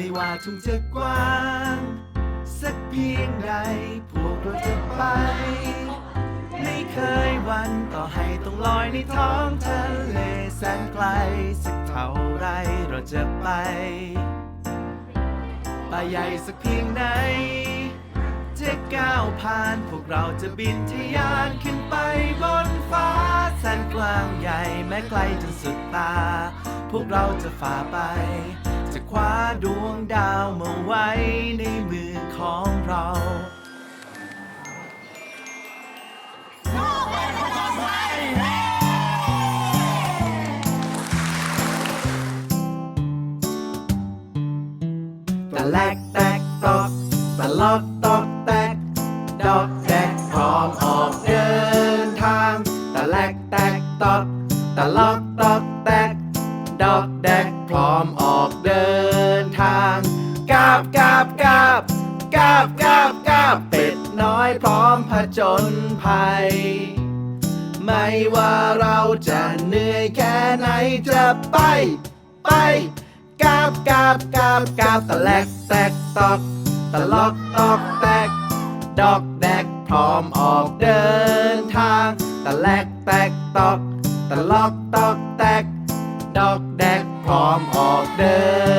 ไม่ว่าทุ่งจะกว้าง สักเพียงใด พวกเราจะไป ไม่เคยหวันต่อให้ต้องลอยในท้องทะเลแสนไกล สักเท่าไรเราจะไปป่าใหญ่สักเพียงไหนจะก้าวผ่าน พวกเราจะบินทะยานขึ้นไปบนฟ้าแสนกว้างใหญ่แม้ไกลจนสุดตา พวกเราจะฝ่าไป จะคว้าดวงดาวมาไว้ในมือของเรา ตะแลกแตกตอกตะลอกตอกแตก ดอกแดกพร้อมออกเดินทาง ตะแลกแตกตอกตะลอกตอกแตก ดอกแดกพร้อมออกเดินทางกาบกาบกาบกาบกาบกาบเป็ดน้อยพร้อมผจญภัย ไม่ว่าเราจะเหนื่อยแค่ไหนจะไป ไปกาบกาบกาบกาบตะแลกแตกตอกตะลอกตอกแตก ดอกแดกพร้อมออกเดินทางตะแลกแตกตอกตะลอกตอกแตก ดอกแดกพร้อมออกเดิน